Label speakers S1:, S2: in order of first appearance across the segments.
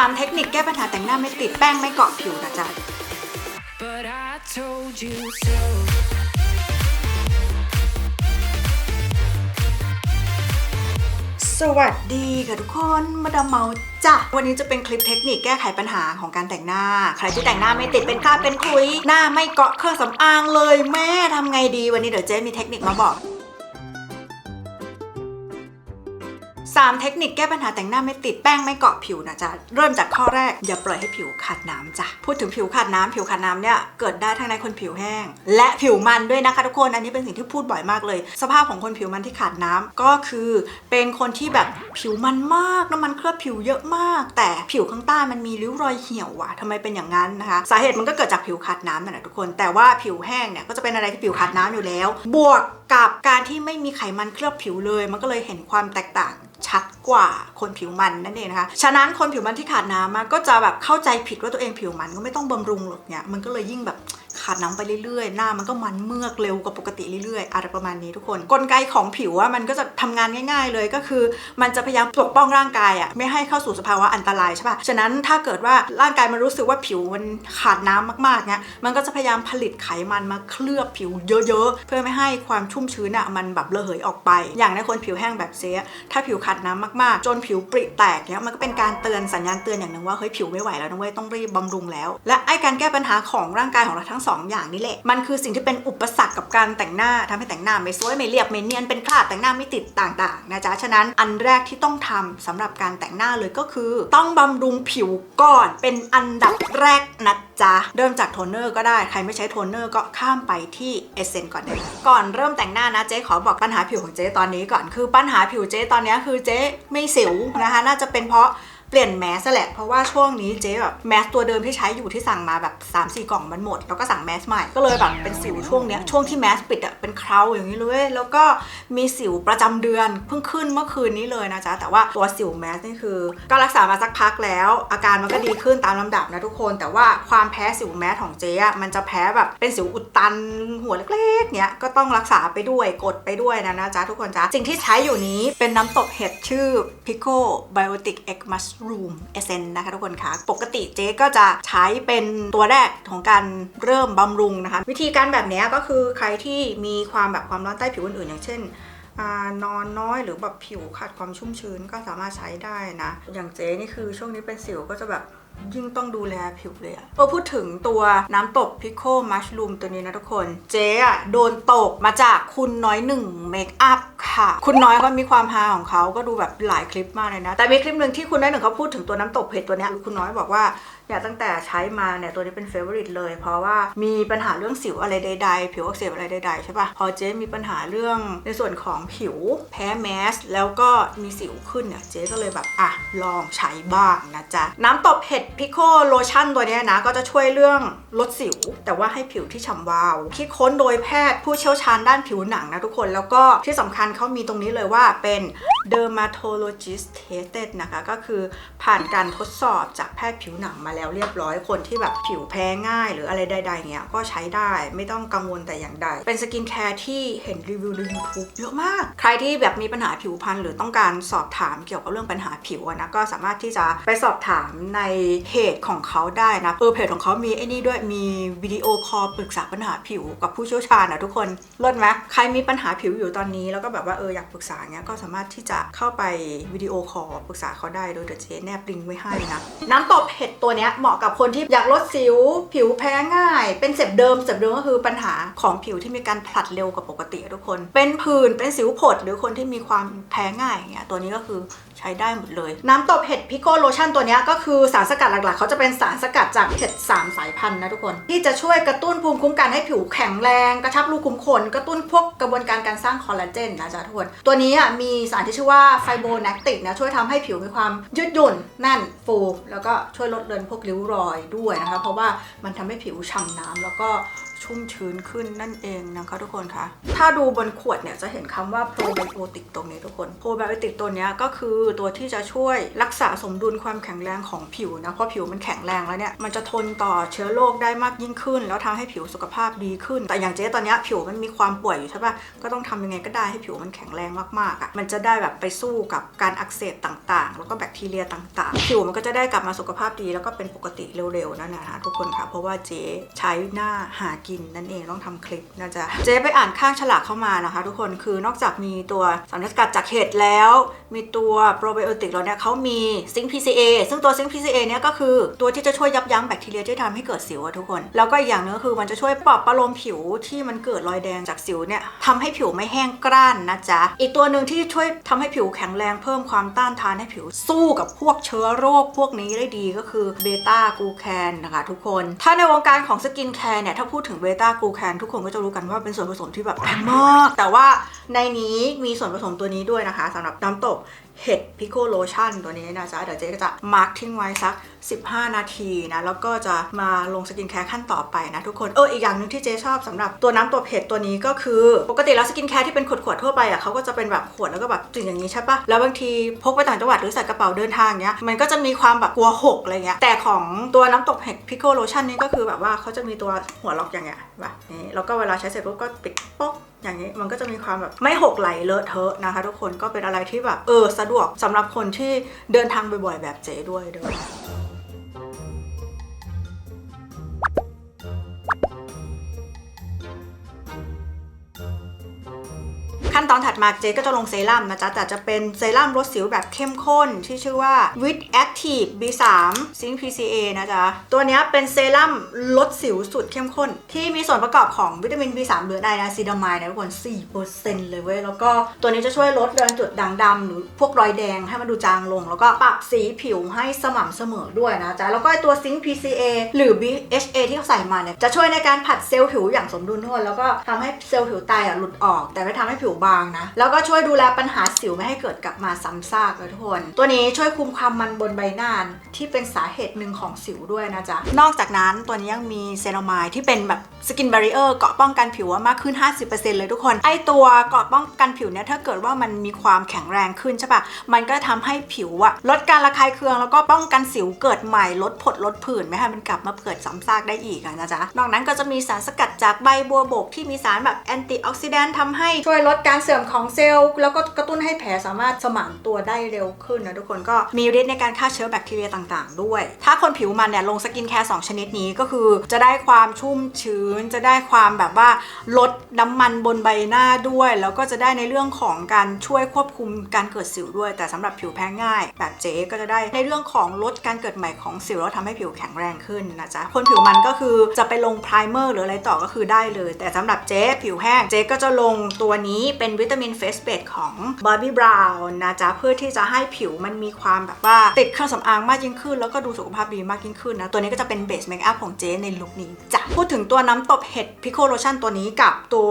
S1: 3เทคนิคแก้ปัญหาแต่งหน้าไม่ติดแป้งไม่เกาะผิวนะจ๊ะ
S2: But I told you so.
S1: สวัสดีค่ะทุกคนมาดามเมาจ้ะวันนี้จะเป็นคลิปเทคนิคแก้ไขปัญหาของการแต่งหน้า ใครที่แต่งหน้าไม่ติดเป็นคราบเป็นคุย หน้าไม่เกาะเครื่องสำอางเลยแม่ทำไงดีวันนี้เดี๋ยวเจ๊มีเทคนิคมาบอก 3 เทคนิคแก้ปัญหาแต่งหน้าไม่ติดแป้งไม่เกาะผิวนะจ๊ะ เริ่มจากข้อแรกอย่าปล่อยให้ผิวขาดน้ำจ้ะ พูดถึงผิวขาดน้ำผิวขาดน้ำเนี่ยเกิดได้ทั้งในคนผิวแห้ง และผิวมันด้วยนะคะทุกคน อันนี้เป็นสิ่งที่พูดบ่อยมากเลย สภาพของคนผิวมันที่ขาดน้ำก็คือเป็นคนที่แบบผิวมันมากน้ำมันเคลือบผิวเยอะมาก แต่ผิวข้างใต้มันมีริ้วรอยเหี่ยวว่ะทำไมเป็นอย่างนั้นนะคะ สาเหตุมันก็เกิดจากผิวขาดน้ำนั่นแหละทุกคน แต่ว่าผิวแห้งเนี่ยก็จะเป็นอะไรที่ผิวขาดน้ำอยู่แล้ว บวกกับการที่ไม่มีไขมันเคลือบผิวเลย มันก็เลยเห็นความแตกต่าง ชัดกว่าคนผิวมันนั่นเองนะคะ ฉะนั้นคนผิวมันที่ขาดน้ำมันก็จะแบบเข้าใจผิดว่าตัวเองผิวมันก็ไม่ต้องบำรุงหรอกเนี่ยมันก็เลยยิ่งแบบ ขาดน้ำไปเรื่อยๆ หน้ามันก็มันเมือกเร็วกว่าปกติเรื่อยๆอะไรประมาณนี้ทุกคน กลไกของผิวว่ามันก็จะทำงานง่าย ๆ เลยก็คือ มันจะพยายามปกป้องร่างกายอะไม่ให้เข้าสู่สภาวะอันตรายใช่ปะฉะนั้นถ้าเกิดว่าร่างกายมันรู้สึกว่าผิวมันขาดน้ำมากๆเนี่ยมันก็จะพยายามผลิตไขมันมาเคลือบผิวเยอะๆ เพื่อไม่ให้ความชุ่มชื้นอะมันแบบระเหยออกไป อย่างในคนผิวแห้งแบบเซะถ้าผิวขาดน้ำมากๆ จนผิวปริแตกเนี่ยมันก็เป็นการเตือนสัญญาณเตือนอย่างหนึ่งว่าเฮ้ยผิวไม่ไหวแล้วนะเว้ยต้องรีบบำรุงแล้ว และไอการแก้ปัญหาของร่างกายของเราทั้งสออย่างนี่แหละ มันคือสิ่งที่เป็นอุปสรรคกับการแต่งหน้าทำให้แต่งหน้าไม่สวยไม่เรียบไม่เนียนเป็นคราบแต่งหน้าไม่ติดต่างๆนะจ๊ะฉะนั้นอันแรกที่ต้องทำสำหรับการแต่งหน้าเลยก็คือ ต้องบำรุงผิวก่อนเป็นอันดับแรกนะจ๊ะเริ่มจากโทนเนอร์ก็ได้ใครไม่ใช้โทนเนอร์ก็ข้ามไปที่เอเซนก่อนเลยก่อนเริ่มแต่งหน้านะเจ๊ขอบอกปัญหาผิวของเจ๊ตอนนี้ก่อนคือปัญหาผิวเจ๊ตอนนี้คือเจ๊ไม่สิวนะคะ น่าจะเป็นเพราะ เปลี่ยนแมสแหละเพราะว่าช่วงนี้เจ๊แบบแมสตัวเดิมที่ใช้อยู่ที่สั่งมาแบบ3 4กล่องมันหมด แล้วก็สั่งแมสใหม่ก็เลยแบบเป็นสิวช่วงเนี้ยช่วงที่แมสปิดอะเป็นเคราอย่างนี้เลยแล้วก็มีสิวประจำเดือนเพิ่งขึ้นเมื่อคืนนี้เลยนะจ๊ะแต่ว่าตัวสิวแมสนี่คือ ก็รักษามาสักพักแล้ว อาการมันก็ดีขึ้นตามลำดับนะทุกคน แต่ว่าความแพ้สิวแมสของเจ๊อะมันจะแพ้แบบเป็นสิวอุดตันหัวเล็กๆเนี้ยก็ต้องรักษาไปด้วยกดไปด้วยนะนะจ๊ะทุกคนจ๊ะสิ่งที่ใช้อยู่นี้เป็นน้ำตบเห็ดชื่อ Pico Biotic Egg Mushroom Essence นะคะทุกคนคะปกติเจ๊ก็จะใช้เป็นตัวแรกของการเริ่มบำรุงนะคะ วิธีการแบบนี้ก็คือใครที่มีความแบบความร้อนใต้ผิวอื่นๆ อย่างเช่นอนอนน้อยหรือแบบผิวขาดความชุ่มชื้นก็สามารถใช้ได้นะ อย่างเจ๊นี่คือช่วงนี้เป็นสิวก็จะแบบ ยิ่งต้องดูแลผิวเลยอะพอพูดถึงตัวน้ำตกพิโคมัชลูมตัวนี้นะทุกคน เจ๊อะโดนตกมาจากคุณน้อยหนึ่งเมคอัพค่ะ คุณน้อยเขามีความฮาของเขาก็ดูแบบหลายคลิปมากเลยนะ แต่มีคลิปหนึ่งที่คุณน้อยหนึ่งเขาพูดถึงตัวน้ำตกเผ็ดตัวเนี้ยคุณน้อยบอกว่า เนี่ยตั้งแต่ใช้มาเนี่ยตัวนี้เป็นเฟเวอริตเลย เพราะว่ามีปัญหาเรื่องสิวอะไรใด ๆ ผิวอักเสบอะไรใดๆใช่ปะพอเจ๊มีปัญหาเรื่องในส่วนของผิวแพ้แมส แล้วก็มีสิวขึ้นเนี่ยเจ๊ก็เลยแบบอะลองใช้บ้างนะจ๊ะ น้ำตบเห็ดพิโคโลชั่นตัวนี้นะ ก็จะช่วยเรื่องลดสิว แต่ว่าให้ผิวที่ฉ่ำวาว คิดค้นโดยแพทย์ผู้เชี่ยวชาญด้านผิวหนังนะทุกคนแล้วก็ที่สำคัญเขามีตรงนี้เลยว่าเป็น dermatologist tested นะคะก็คือผ่านการทดสอบจากแพทย์ผิวหนังมาแล้วเรียบร้อยคนที่แบบผิวแพ้ง่าย หรืออะไรใดๆเงี้ยก็ใช้ได้ไม่ต้องกังวลแต่อย่างใด เป็นสกินแคร์ที่เห็นรีวิวใน YouTube เยอะมาก ใครที่แบบมีปัญหาผิวพรรณหรือต้องการสอบถามเกี่ยวกับเรื่องปัญหาผิวนะก็สามารถที่จะไปสอบถามในเพจของเขาได้นะเออเพจของเขามีไอ้นี่ด้วยมีวิดีโอคอลปรึกษาปัญหาผิวกับผู้เชี่ยวชาญนะทุกคนเลิศไหมใครมีปัญหาผิวอยู่ตอนนี้ แล้วก็แบบว่าเอออยากปรึกษาเงี้ยก็สามารถที่จะเข้าไปวิดีโอคอลปรึกษาเขาได้โดยเดี๋ยวเจ๊แนบลิงก์ไว้ให้นะน้ำตบเห็ดตัวเนี้ยเหมาะกับคนที่อยากลดสิว ผิวแพ้ง่าย เป็นเสพเดิมเสพเดิมก็คือปัญหาของผิวที่มีการผลัดเร็วกว่าปกติทุกคน เป็นผื่นเป็นสิวผดหรือคนที่มีความแพ้ง่ายอย่างเงี้ยตัวนี้ก็คือ ใช้ได้หมดเลย น้ำตบเห็ดพิโกโลชั่นตัวนี้ก็คือสารสกัดหลักๆ เขาจะเป็นสารสกัดจากเห็ดสามสายพันธุ์นะทุกคน ที่จะช่วยกระตุ้นภูมิคุ้มกันให้ผิวแข็งแรง กระชับรูขุมขน กระตุ้นพวกกระบวนการการสร้างคอลลาเจนนะจ๊ะทุกคน ตัวนี้มีสารที่ชื่อว่าไฟโบแนคติกนะช่วยทำให้ผิวมีความยืดหยุ่นแน่นฟูแล้วก็ช่วยลดเลือนพวกริ้วรอยด้วยนะคะเพราะว่ามันทำให้ผิวฉ่ำน้ำแล้วก็ ชุ่มชื้นขึ้นนั่นเองนะคะทุกคนคะถ้าดูบนขวดเนี่ยจะเห็นคำว่าโปรไบโอติกตรงนี้ทุกคนโปรไบโอติกตัวนี้ก็คือตัวที่จะช่วยรักษาสมดุลความแข็งแรงของผิวนะเพราะผิวมันแข็งแรงแล้วเนี่ยมันจะทนต่อเชื้อโรคได้มากยิ่งขึ้น แล้วทำให้ผิวสุขภาพดีขึ้น แต่อย่างเจ๊ตอนนี้ผิวมันมีความป่วยอยู่ใช่ปะก็ต้องทำยังไงก็ได้ให้ผิวมันแข็งแรงมากๆอะ่ะมันจะได้แบบไปสู้กับการอักเสบต่างๆ แล้วก็แบคทีเรียต่างๆ ผิวมันก็จะได้กลับมาสุขภาพดีแล้วก็เป็นปกติเร็วๆนั่นนะคะทุกคนค่ะเพราะว่าเจ๊ใช้หน้าหากินนั่นเองต้องทำคลิปนะจ๊ะเจ๊ไปอ่านข้างฉลากเข้ามานะคะ ทุกคนคือนอกจากมีตัวสารสกัดจากเห็ดแล้ว มีตัวโปรไบโอติกแล้วเนี่ยเขามีซิงค์ PCA ซึ่งตัวซิงค์ PCA เนี่ยก็คือตัวที่จะช่วยยับยั้งแบคทีเรียที่ทำให้เกิดสิวอะทุกคน แล้วก็อีกอย่างนึงคือมันจะช่วยปลอบประโลมผิวที่มันเกิดรอยแดงจากสิวเนี่ยทำให้ผิวไม่แห้งกร้านนะจ๊ะอีกตัวหนึ่งที่ช่วยทำให้ผิวแข็งแรงเพิ่มความต้านทานให้ผิวสู้กับพวกเชื้อโรคพวกนี้ได้ดีก็คือเบต้ากลูแคนนะคะทุกคน ถ้าในวงการของสกินแคร์เนี่ยถ้าพูดถึงเบต้ากลูแคนทุกคนก็จะรู้กันว่าเป็นส่วนผสมที่แบบแพงมากแต่ว่า ในนี้มีส่วนผสมตัวนี้ด้วยนะคะสำหรับน้ำตกเห็ดพิโคโลชั่นตัวนี้นะจ๊ะ เดี๋ยวเจ๊ก็จะมาร์กทิ้งไว้สัก 15 นาทีนะ แล้วก็จะมาลงสกินแคร์ขั้นต่อไปนะทุกคน เอออีกอย่างหนึ่งที่เจ๊ชอบสำหรับตัวน้ำตัวเห็ดตัวนี้ก็คือ ปกติแล้วสกินแคร์ที่เป็นขวดๆทั่วไปอะเขาก็จะเป็นแบบขวดแล้วก็แบบจุดอย่างนี้ใช่ปะแล้วบางทีพกไปต่างจังหวัดหรือใส่กระเป๋าเดินทางเนี้ยมันก็จะมีความแบบกลัวหกอะไรเงี้ยแต่ของตัวน้ำตกเห็ดพิโคโลชั่นนี่ก็คือแบบว่าเขาจะมีตัวหัวล็อกอย่างเงี้ยแบบนี้แล้วก็เวลาใช้เสร็จปุ๊บก็ปิดป๊อก อย่างนี้มันก็จะมีความแบบไม่หกไหลเลอะเทอะนะคะ ทุกคนก็เป็นอะไรที่แบบเออสะดวกสำหรับคนที่เดินทางบ่อยๆแบบเจ๊ด้วยเด้อ ตอนถัดมาเจ๊ก็จะลงเซรั่มนะจ๊ะ แต่จะเป็นเซรั่มลดสิวแบบเข้มข้นที่ชื่อว่า With Active B3 Zinc PCA นะจ๊ะ ตัวนี้เป็นเซรั่มลดสิวสุดเข้มข้น ที่มีส่วนประกอบของวิตามิน B3 หรือไดนาซีดามายนะทุกคน 4%เลยเว้ย แล้วก็ตัวนี้จะช่วยลดเรือนจุดด่างดำหรือพวกรอยแดงให้มันดูจางลง แล้วก็ปรับสีผิวให้สม่ำเสมอด้วยนะจ๊ะ แล้วก็ตัว Zinc PCA หรือ BHA ที่เขาใส่มาเนี่ยจะช่วยในการผัดเซลล์ผิวอย่างสมดุลทุกคนแล้วก็ทำให้เซลล์ผิวตายอะหลุดออก แต่ไม่ทำให้ผิวบางนะ แล้วก็ช่วยดูแลปัญหาสิวไม่ให้เกิดกลับมาซ้ำซากเลยทุกคน ตัวนี้ช่วยคุมความมันบนใบหน้าที่เป็นสาเหตุหนึ่งของสิวด้วยนะจ๊ะ นอกจากนั้นตัวนี้ยังมีเซรามายที่เป็นแบบสกินบ r ร i เออร์เกาะป้องกันผิวมากขึ้น 50%เลยทุกคน ไอตัวเกาะป้องกันผิวเนี่ยถ้าเกิดว่ามันมีความแข็งแรงขึ้นใช่ปะมันก็ทำให้ผิวอะลดการระคายเคืองแล้วก็ป้องกันสิวเกิดใหม่ลดผดลดผื่นไม่ให้มันกลับมาเกิดซ้ำซากได้อีกนะจ๊ะ นอกนั้นก็จะมีสารสกัดจากใบบัวบกที่มีสารแบบแอนตี้ออกซิแดนต์ทำให้ช่วยลดการเสื่อมของเซลล์แล้วก็กระตุ้นให้แผลสามารถสมานตัวได้เร็วขึ้นนะทุกคนก็มีฤทธิ์ในการฆ่าเชื้อแบคทีเรียต่างๆ ด้วย ถ้าคนผิวมันเนี่ยลงสกินแคร์2ชนิดนี้ก็คือจะได้ความชุ่มชื้น จะได้ความแบบว่าลดน้ำมันบนใบหน้าด้วย แล้วก็จะได้ในเรื่องของการช่วยควบคุมการเกิดสิวด้วย แต่สำหรับผิวแพ้ง่าย แบบเจ๊ก็จะได้ในเรื่องของลดการเกิดใหม่ของสิวแล้วทำให้ผิวแข็งแรงขึ้นนะจ๊ะคนผิวมันก็คือจะไปลงไพรเมอร์หรืออะไรต่อก็คือได้เลย แต่สำหรับเจ๊ผิวแห้งเจ๊ก็จะลงตัวนี้เป็นวิตามินเฟสเบดของ Bobbi Brown นะจ๊ะเพื่อที่จะให้ผิวมันมีความแบบว่าติดเครื่องสำอางมากยิ่งขึ้น แล้วก็ดูสุขภาพดีมากยิ่งขึ้นนะ ตัวนี้ก็จะเป็นเบสเมคอัพของเจ๊ในลุคนี้จ้ะพูดถึงตัวน้ำตบเห็ดพิโคโลชั่นตัวนี้กับตัว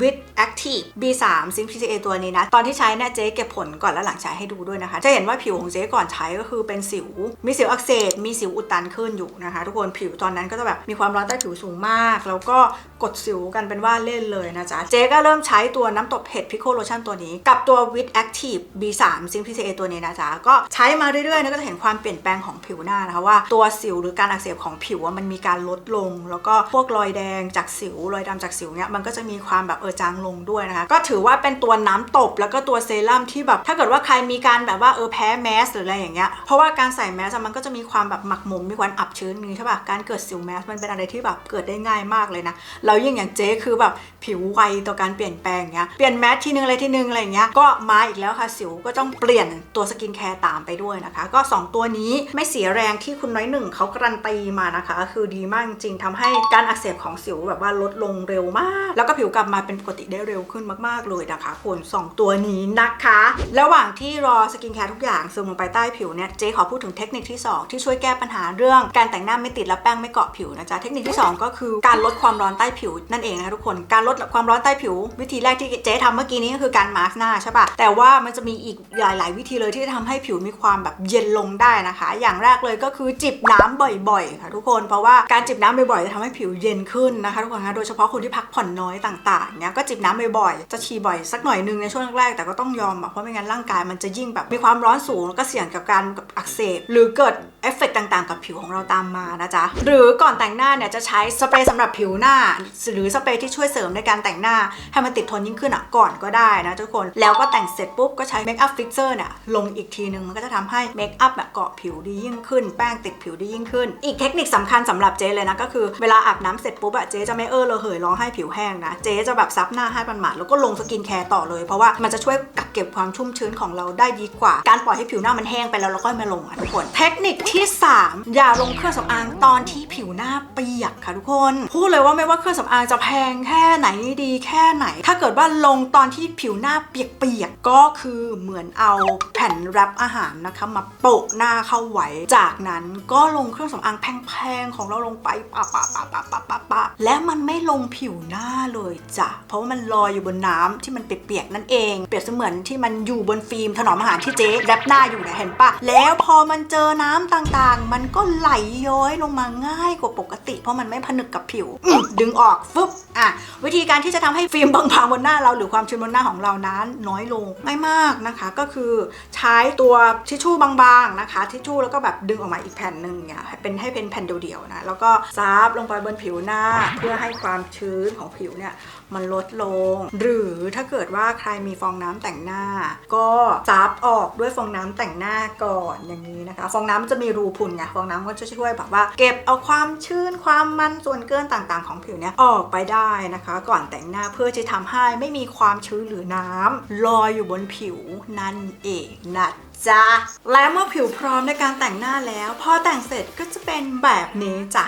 S1: With Active B3 Zinc PCA ตัวนี้นะ ตอนที่ใช้เนี่ยเจ๊เก็บผลก่อนและหลังใช้ให้ดูด้วยนะคะ จะเห็นว่าผิวของเจ๊ก่อนใช้ก็คือเป็นสิว มีสิวอักเสบมีสิวอุดตันขึ้นอยู่นะคะ ทุกคนผิวตอนนั้นก็จะแบบมีความร้อนใต้ผิวสูงมาก แล้วก็กดสิวกันเป็นว่าเล่นเลยนะจ๊ะเจ๊ก็เริ่มใช้ตัวน้ำตบเห็ดพิโคโลชั่นตัวนี้ กับตัว With Active B3 Zinc PCA ตัวนี้นะจ๊ะ ก็ใช้มาเรื่อยๆนะก็จะเห็นความเปลี่ยนแปลงของผิวหน้านะคะว่าตัวสิวหรือการอักเสบของผิวมันมีการลดลง แล้วก็พวกรอยแดงจากสิวรอยดำจากสิวเนี่ยมันก็จะมีความแบบเออจางลงด้วยนะคะ ก็ถือว่าเป็นตัวน้ำตบแล้วก็ตัวเซรั่มที่แบบ ถ้าเกิดว่าใครมีการแบบว่าเออแพ้แมสหรืออะไรอย่างเงี้ยเพราะว่าการใส่แมสมันก็จะมีความแบบหมักหมมมีความอับชื้นนี้ใช่ปะการเกิดสิวแมสมันเป็นอะไรที่แบบเกิดได้ง่ายมากเลยนะแล้วยิ่งอย่างเจ๊คือแบบผิวไวต่อการเปลี่ยนแปลงเงี้ยเปลี่ยนแมสทีนึงอะไรทีนึงอะไรอย่างเงี้ยก็มาอีกแล้วค่ะสิวก็ต้องเปลี่ยนตัวสกินแคร์ตามไปด้วยนะคะ ก็ 2 ตัวนี้ไม่เสียแรงที่คุณน้อยหนึ่งเขาการันตีมานะคะ คือดีมากจริงๆทำให้การอักเสบของสิวแบบว่าลดลงเร็วมาก แล้วก็ผิวกลับมาเป็นปกติได้เร็วขึ้นมากๆเลยนะคะคุณสองตัวนี้นะคะ ระหว่างที่รอสกินแคร์ทุกอย่างซึมลงไปใต้ผิวเนี่ยเจ๊ขอพูดถึงเทคนิคที่ 2 ที่ช่วยแก้ปัญหาเรื่อง การแต่งหน้าไม่ติดและแป้งไม่เกาะผิวนะจ๊ะเทคนิคที่ 2 ก็คือการลดความร้อนใต้ผิวนั่นเองนะคะทุกคนการลดความร้อนใต้ผิว วิธีแรกที่เจ๊ทำเมื่อกี้นี้ก็คือการมาร์หน้าใช่ปะแต่ว่ามันจะมีอีกหลาย ๆ วิธีเลยที่จะทำให้ผิวมีความแบบเย็นลงได้นะคะ อย่างแรกเลยก็คือจิบน้ำบ่อย ๆ ค่ะทุกคน เพราะว่าการจิบน้ำบ่อยๆจะทำให้ผิวเย็นขึ้นนะคะทุกคนคะโดยเฉพาะคนที่พักผ่อนน้อยต่างๆเนี้ยก็จิบน้ำบ่อยๆจะฉี่บ่อยสักหน่อยนึงในช่วงแรกๆแต่ก็ต้องยอมอะเพราะไม่งั้นร่างกายมันจะยิ่งแบบมีความร้อนสูงแล้วก็เสี่ยงกับการอักเสบหรือเกิดเอฟเฟกต์ต่างๆ กับผิวของเราตามมานะจ๊ะหรือก่อนแต่งหน้าเนี่ยจะใช้สเปรย์สำหรับผิวหน้า หรือสเปรย์ที่ช่วยเสริมในการแต่งหน้าให้มันติดทนยิ่งขึ้นอะก่อนก็ได้นะทุกคนแล้วก็แต่งเสร็จปุ๊บก็ใช้เมคอัพฟิกเซอร์เนี่ยลงอีกทีนึงมันก็จะทำให้เมคอัพแบบเกาะผิวดียิ่งขึ้น แป้งติดผิวดียิ่งขึ้น อีกเทคนิคสำคัญสำหรับเจ๊เลยนะก็คือเวลาอาบน้ำเสร็จปุ๊บอะเจ๊จะไม่เออระเหยร้องให้ผิวแห้งนะเจ๊จะแบบซับหน้าให้มันหมาดแล้วก็ลงสกินแคร์ต่อเลยเพราะว่ามันจะช่วยกักเก็บความชุ่มชื้นของเราได้ดีกว่า การปล่อยให้ผิวหน้ามันแห้งไปแล้วเราก็มาลงอะทุกคน เทคนิคที่ 3 อย่าลงเครื่องสำอางตอนที่ผิวหน้าเปียกค่ะทุกคน พูดเลยว่าไม่ว่าเครื่องสำอางจะแพงแค่ไหนดีแค่ไหน ถ้าเกิดว่าลงตอนที่ผิวหน้าเปียกๆก็คือเหมือนเอาแผ่นแรปอาหารนะคะมาโปะหน้าเข้าไว้ จากนั้นก็ลงเครื่องสำอางแพงๆของเราลงไปปะปะปะปะปะปะปะและมันไม่ลงผิวหน้าเลยจ้ะเพราะว่ามันลอยอยู่บนน้ำที่มันเปียกๆนั่นเอง เปรียบเสมือนที่มันอยู่บนฟิล์มถนอมอาหารที่เจ๊แรปหน้าอยู่นี่ยเห็นปะแล้วพอมันเจอน้ำต่างๆ มันก็ไหลย้อยลงมาง่ายกว่าปกติ เพราะมันไม่ผนึกกับผิว ดึงออกฟึบอะวิธีการที่จะทำให้ฟิล์มบางๆบนหน้าเราหรือความความชื้นบนหน้าของเรานั้นน้อยลงไม่มากนะคะ ก็คือใช้ตัวทิชชู่บางๆนะคะ ทิชชู่แล้วก็แบบดึงออกมาอีกแผ่นหนึ่งเนี่ยเป็นให้เป็นแผ่นเดียวๆนะแล้วก็ซับลงไปบนผิวหน้า เพื่อให้ความชื้นของผิวเนี่ยมันลดลง หรือถ้าเกิดว่าใครมีฟองน้ำแต่งหน้า ก็ซับออกด้วยฟองน้ำแต่งหน้าก่อนอย่างนี้นะคะ ฟองน้ำมันจะมีรูพุนไงฟองน้ำก็จะช่วยแบบว่า เก็บเอาความชื้นความมันส่วนเกินต่างๆ ของผิวเนี่ยออกไปได้นะคะ ก่อนแต่งหน้าเพื่อจะทำให้ไม่มีความความชื้นหรือน้ำลอยอยู่บนผิวนั่นเองนะจ๊ะและเมื่อผิวพร้อมในการแต่งหน้าแล้ว พอแต่งเสร็จก็จะเป็นแบบนี้จ้ะ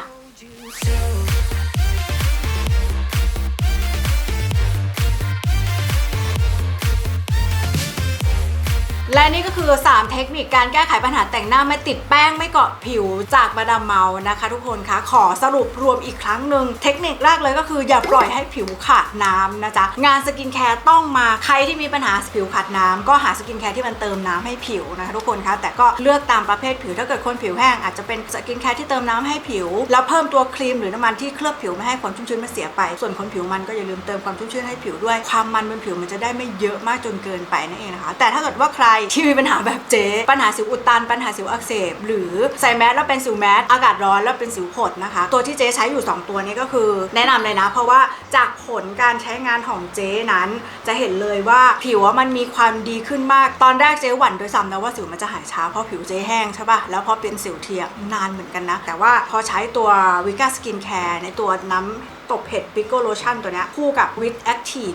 S1: และนี่ก็คือ 3 เทคนิคการแก้ไขปัญหาแต่งหน้าไม่ติดแป้งไม่เกาะผิวจากมาดามเมานะคะ ทุกคนคะขอสรุปรวมอีกครั้งหนึ่งเทคนิคแรกเลยก็คืออย่าปล่อยให้ผิวขาดน้ำนะจ๊ะงานสกินแคร์ต้องมาใครที่มีปัญหาผิวขาดน้ำก็หาสกินแคร์ที่มันเติมน้ำให้ผิวนะคะทุกคนคะแต่ก็เลือกตามประเภทผิวถ้าเกิดคนผิวแห้งอาจจะเป็นสกินแคร์ที่เติมน้ำให้ผิว แล้วเพิ่มตัวครีมหรือน้ำมันที่เคลือบผิวไม่ให้ความชุ่มชื้นมันเสียไป ส่วนคนผิวมันก็อย่าลืมเติมความชุ่มชื้นให้ผิวด้วย ความมันบนผิวมันจะได้ไม่เยอะมากจนเกินไปนั่นเองนะคะแต่ถ้าเกิดว่าใครที่มีปัญหาแบบเจ๊ปัญหาสิวอุดตัน ปัญหาสิวอักเสบ หรือใส่แมสแล้วเป็นสิวแมสอากาศร้อนแล้วเป็นสิวผดนะคะ ตัวที่เจ๊ใช้อยู่ 2 ตัวนี้ก็คือแนะนำเลยนะ เพราะว่าจากผลการใช้งานของเจ๊นั้น จะเห็นเลยว่าผิวมันมีความดีขึ้นมากตอนแรกเจ๊หวั่นโดยซ้ำนะว่าสิวมันจะหายช้าเพราะผิวเจ๊แห้งใช่ปะแล้วพอเป็นสิวเทียมนานเหมือนกันนะ แต่ว่าพอใช้ตัววิกาสกินแคร์ในตัวน้ำตบเห็ดปิโกโลชั่นตัวนี้คู่กับวิ t แอคทีฟ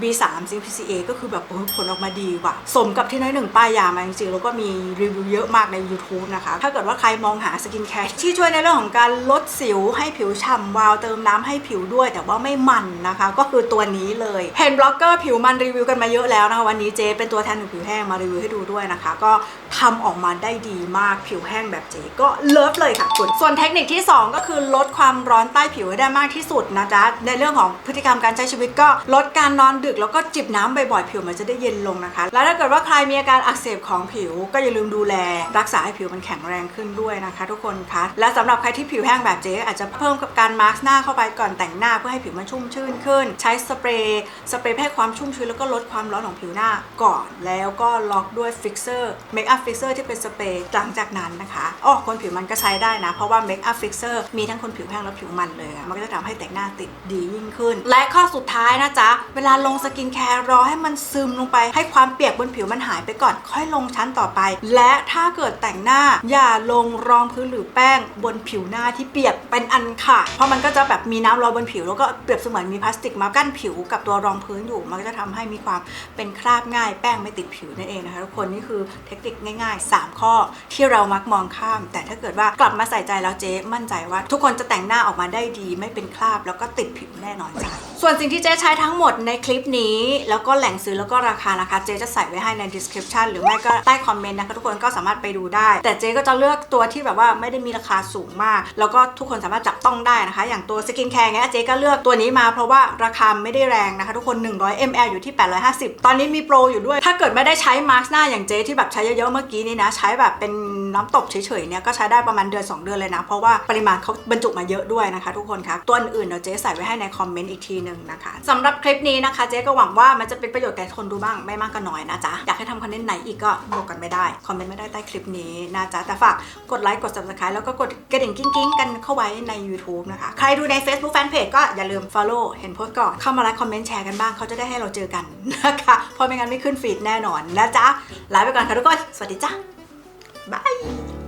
S1: B3 CPCA ก็คือแบบเออผลออกมาดีว่ะ สมกับที่น้อยหนึ่งป้ายยามาจริงๆ แล้วก็มีรีวิวเยอะมากใน YouTube นะคะ ถ้าเกิดว่าใครมองหาสกินแคร์ที่ช่วยในเรื่องของการลดสิวให้ผิวฉ่ำวาวเติมน้ำให้ผิวด้วย แต่ว่าไม่มันนะคะ ก็คือตัวนี้เลยเห็นบล็อกเกอร์ผิวมันรีวิวกันมาเยอะแล้วนะคะ วันนี้เจเป็นตัวแทนของผิวแห้งมารีวิวให้ดูด้วยนะคะ ก็ทำออกมาได้ดีมากผิวแห้งแบบเจก็เลิฟเลยค่ะคุณส่วนเทคนิคที่ 2 ก็คือลดความร้อนใต้ผิวให้ได้มากที่สุดนะจ๊ะในเรื่องของพฤติกรรมการใช้ชีวิตก็ลดการนอนดึกแล้วก็จิบน้ำบ่อยๆผิวมันจะได้เย็นลงนะคะ แล้วถ้าเกิดว่าใครมีอาการอักเสบของผิว ก็อย่าลืมดูแล รักษาให้ผิวมันแข็งแรงขึ้นด้วยนะคะ ทุกคนคะและสำหรับใครที่ผิวแห้งแบบเจ๊อาจจะเพิ่มกับการมาร์กหน้าเข้าไปก่อนแต่งหน้าเพื่อให้ผิวมันชุ่มชื่นขึ้น ใช้สเปรย์สเปรย์ให้ความชุ่มชื้นแล้วก็ลดความร้อนของผิวหน้าก่อน แล้วก็ล็อกด้วยฟิกเซอร์เมคอัพฟิกเซอร์ที่เป็นสเปรย์หลังจากนั้นนะคะอ๋อคนผิวมันก็ใช้ได้นะเพราะว่าเมคอัพฟิกเซอร์มีทั้งคนผิวแห้งและผิวมันเลยมันก็จะทำให้แต่งหน้าติดดียิ่งขึ้น และข้อสุดท้ายนะจ๊ะเวลาลงงสกินแคร์รอให้มันซึมลงไป ให้ความเปียกบนผิวมันหายไปก่อนค่อยลงชั้นต่อไป และถ้าเกิดแต่งหน้าอย่าลงรองพื้นหรือแป้งบนผิวหน้าที่เปียกเป็นอันขาดเพราะมันก็จะแบบมีน้ำลอยบนผิว แล้วก็เปรียบเสมือนมีพลาสติกมากั้นผิวกับตัวรองพื้นอยู่ มันก็จะทำให้มีความเป็นคราบง่าย แป้งไม่ติดผิวนั่นเองนะคะทุกคนนี่คือเทคนิคง่าย ๆ 3 ข้อที่เรามักมองข้าม แต่ถ้าเกิดว่ากลับมาใส่ใจแล้วเจ๊มั่นใจว่า ทุกคนจะแต่งหน้าออกมาได้ดี ไม่เป็นคราบแล้วก็ติดผิวแน่นอนจ้ะส่วนสิ่งที่เจ๊ใช้ทั้งหมดในคลิปนี้ แล้วก็แหล่งซื้อแล้วก็ราคานะคะ เจ๊จะใส่ไว้ให้ใน description หรือไม่ก็ใต้คอมเมนต์นะคะทุกคนก็สามารถไปดูได้ แต่เจ๊ก็จะเลือกตัวที่แบบว่าไม่ได้มีราคาสูงมาก แล้วก็ทุกคนสามารถจับต้องได้นะคะ อย่างตัวสกินแคร์เงี้ยเจ๊ก็เลือกตัวนี้มาเพราะว่าราคาไม่ได้แรงนะคะ ทุกคน 100 ml อยู่ที่ 850 ตอนนี้มีโปรอยู่ด้วย ถ้าเกิดไม่ได้ใช้มาสก์หน้าอย่างเจ๊ที่แบบใช้เยอะๆเมื่อกี้นี้นะใช้แบบเป็น น้ำตบเฉยๆเนี่ยก็ใช้ได้ประมาณเดือน 2 เดือนเลยนะ เพราะว่าปริมาณเขาบรรจุมาเยอะด้วยนะคะ ทุกคนคะตัวอื่นๆเดี๋ยวเจ๊ใส่ไว้ให้ในคอมเมนต์อีกทีหนึ่งนะคะสำหรับคลิปนี้นะคะเจ๊ก็หวังว่ามันจะเป็นประโยชน์แก่คนดูบ้างไม่มากก็น้อยนะจ๊ะอยากให้ทำคอนเทนต์ไหนอีกก็บอกกันไม่ได้คอมเมนต์ไม่ได้ใต้คลิปนี้นะจ๊ะแต่ฝากกดไลค์กด subscribe แล้วก็กดกระดิ่งกิ้งๆ กันเข้าไว้ใน YouTube นะคะใครดูใน Facebook Fanpage ก็อย่าลืม follow เห็นโพสต์ก่อนเข้ามาไลค์คอมเมนต์แชร์กันบ้างเขาจะได้ให้เราเจอกันนะคะเพราะไม่งั้นไม่ขึ้นฟีดแน่นอนนะจ๊ะลาไปก่อนค่ะทุกคนสวัสดีจ้า ย